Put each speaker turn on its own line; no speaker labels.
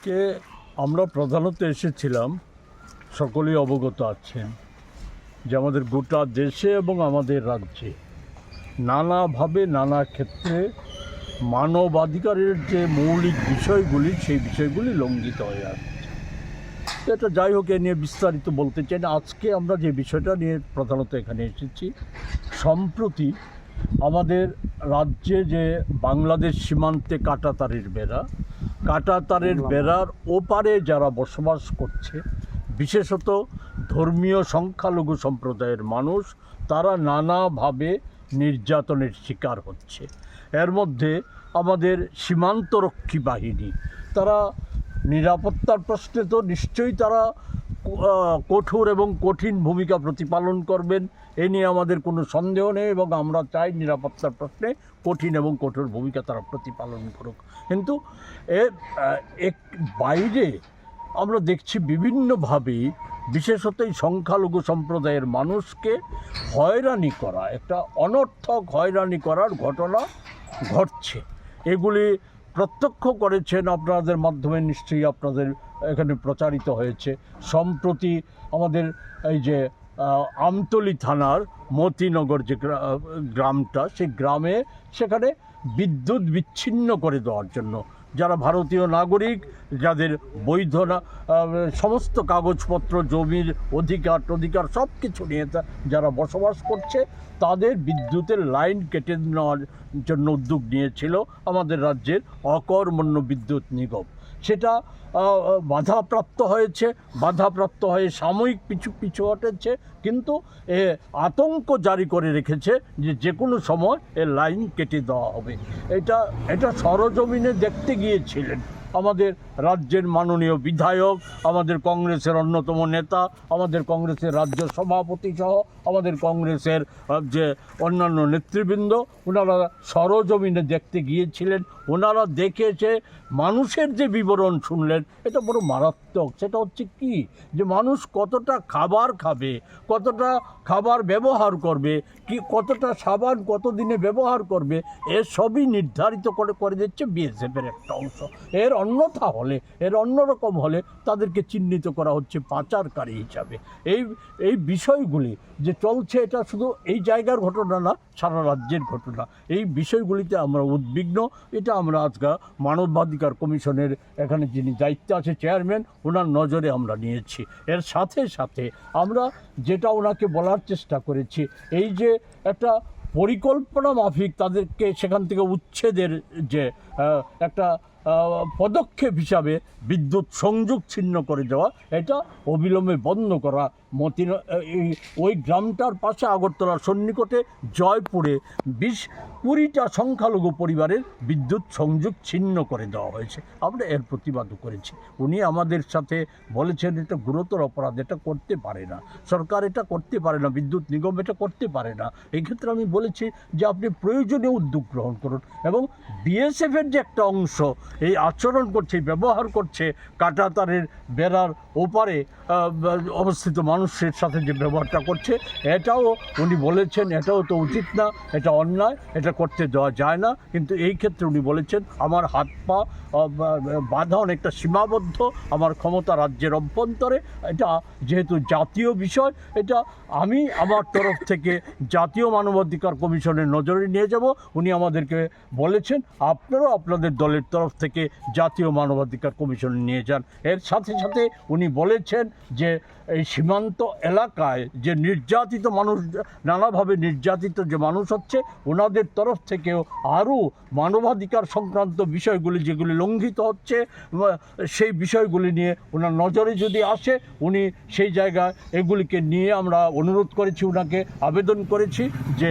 আজকে আমরা প্রধানত এসেছিলাম, সকলেই অবগত আছেন যে আমাদের গোটা দেশে এবং আমাদের রাজ্যে নানাভাবে নানা ক্ষেত্রে মানবাধিকারের যে মৌলিক বিষয়গুলি, সেই বিষয়গুলি লঙ্ঘিত হয়ে আসছে। এটা যাই হোক, এ নিয়ে বিস্তারিত বলতে চাই না। আজকে আমরা যে বিষয়টা নিয়ে প্রধানত এখানে এসেছি, সম্প্রতি আমাদের রাজ্যে যে বাংলাদেশ সীমান্তে কাটাতারের বেড়া কাটাতারের বেড়ার ওপারে যারা বসবাস করছে বিশেষত ধর্মীয় সংখ্যালঘু সম্প্রদায়ের মানুষ তারা নানাভাবে নির্যাতনের শিকার হচ্ছে। এর মধ্যে আমাদের সীমান্তরক্ষী বাহিনী তারা নিরাপত্তার প্রশ্নে তো নিশ্চয়ই তারা কঠোর এবং কঠিন ভূমিকা প্রতিপালন করবেন, এ নিয়ে আমাদের কোনো সন্দেহ নেই এবং আমরা চাই নিরাপত্তার প্রশ্নে কঠিন এবং কঠোর ভূমিকা তারা প্রতিপালন করুক। কিন্তু এর এক বাইরে আমরা দেখছি বিভিন্নভাবে, বিশেষত এই সংখ্যালঘু সম্প্রদায়ের মানুষকে হয়রানি করা, একটা অনর্থক হয়রানি করার ঘটনা ঘটছে। এগুলি প্রত্যক্ষ করেছেন, আপনাদের মাধ্যমে নিশ্চয়ই আপনাদের এখানে প্রচারিত হয়েছে। সম্প্রতি আমাদের এই যে আমতলী থানার মতিনগর যে গ্রা- গ্রামটা, সেই গ্রামে সেখানে বিদ্যুৎ বিচ্ছিন্ন করে দেওয়ার জন্য যারা ভারতীয় নাগরিক, যাদের বৈধ না সমস্ত কাগজপত্র, জমির অধিকার অধিকার সব কিছু নিয়ে যারা বসবাস করছে, তাদের বিদ্যুতের লাইন কেটে নেওয়ার জন্য উদ্যোগ নিয়েছিল আমাদের রাজ্যের অকর্মণ্য বিদ্যুৎ নিগম। সেটা বাধাপ্রাপ্ত হয়েছে, বাধাপ্রাপ্ত হয়ে সাময়িক পিছু পিছু হটেছে, কিন্তু এ আতঙ্ক জারি করে রেখেছে যে যে কোনো সময় এ লাইন কেটে দেওয়া হবে। এটা এটা সরজমিনে দেখতে গিয়েছিলেন। আমাদের রাজ্যের মাননীয় বিধায়ক, আমাদের কংগ্রেসের অন্যতম নেতা, আমাদের কংগ্রেসের রাজ্য সভাপতি সহ আমাদের কংগ্রেসের যে অন্যান্য নেতৃবৃন্দ ওনারা সরজমিনে দেখতে গিয়েছিলেন ওনারা দেখেছে, মানুষের যে বিবরণ শুনলেন, এটা বড় মারাত্মক। সেটা হচ্ছে কি? যে মানুষ কতটা খাবার খাবে, কতটা খাবার ব্যবহার করবে, কি কতটা সাবান কতদিনে ব্যবহার করবে এর সবই নির্ধারিত করে করে দিচ্ছে বিএসএফের একটা অংশ। এর অন্যথা হলে, এর অন্যরকম হলে তাদেরকে চিহ্নিত করা হচ্ছে পাচারকারী হিসাবে। এই এই বিষয়গুলি যে চলছে, এটা শুধু এই জায়গার ঘটনা না, সারা রাজ্যের ঘটনা। এই বিষয়গুলিতে আমরা উদ্বিগ্ন। এটা আমরা আজকে মানবাধিকার কমিশনের এখানে যিনি দায়িত্বে আছে, চেয়ারম্যান, ওনার নজরে আমরা নিয়েছি। এর সাথে সাথে আমরা যেটা ওনাকে বলার চেষ্টা করেছি, এই যে একটা পরিকল্পনা মাফিক তাদেরকে সেখান থেকে উচ্ছেদের যে একটা পদক্ষেপ হিসাবে বিদ্যুৎ সংযোগ ছিন্ন করে দেওয়া, এটা অবিলম্বে বন্ধ করা। মতিন ওই গ্রামটার পাশে আগরতলার সন্নিকটে জয়পুরে বিশ কুড়িটা সংখ্যালঘু পরিবারের বিদ্যুৎ সংযোগ ছিন্ন করে দেওয়া হয়েছে। আমরা এর প্রতিবাদও করেছি। উনি আমাদের সাথে বলেছেন, এটা গুরুতর অপরাধ, এটা করতে পারে না। সরকার এটা করতে পারে না, বিদ্যুৎ নিগম এটা করতে পারে না। এই ক্ষেত্রে আমি বলেছি যে, আপনি প্রয়োজনীয় উদ্যোগ গ্রহণ করুন। এবং বিএসএফের যে একটা অংশ এই আচরণ করছে ব্যবহার করছে, কাটাতারের বেড়ার ওপারে অবস্থিত মানুষের সাথে যে ব্যবহারটা করছে, এটাও উনি বলেছেন, এটাও তো উচিত না, এটা অন্যায়, এটা করতে দেওয়া যায় না। কিন্তু এই ক্ষেত্রে উনি বলেছেন, আমার হাত পা বাধা অনেকটা সীমাবদ্ধ, আমার ক্ষমতা রাজ্যের অভ্যন্তরে। এটা যেহেতু জাতীয় বিষয়, এটা আমি আমার তরফ থেকে জাতীয় মানবাধিকার কমিশনের নজরে নিয়ে যাব। উনি আমাদেরকে বলেছেন, আপনারাও আপনাদের দলের তরফ থেকে জাতীয় মানবাধিকার কমিশন নিয়ে যান। এর সাথে সাথে উনি বলেছেন যে এই সীমান্ত এলাকায় যে নির্যাতিত মানুষ, নানাভাবে নির্যাতিত যে মানুষ হচ্ছে ওনাদের তরফ থেকেও আরও মানবাধিকার সংক্রান্ত বিষয়গুলি যেগুলি লঙ্ঘিত হচ্ছে সেই বিষয়গুলি নিয়ে ওনার নজরে যদি আসে, উনি সেই জায়গায় এগুলিকে নিয়ে আমরা অনুরোধ করেছি ওনাকে আবেদন করেছি যে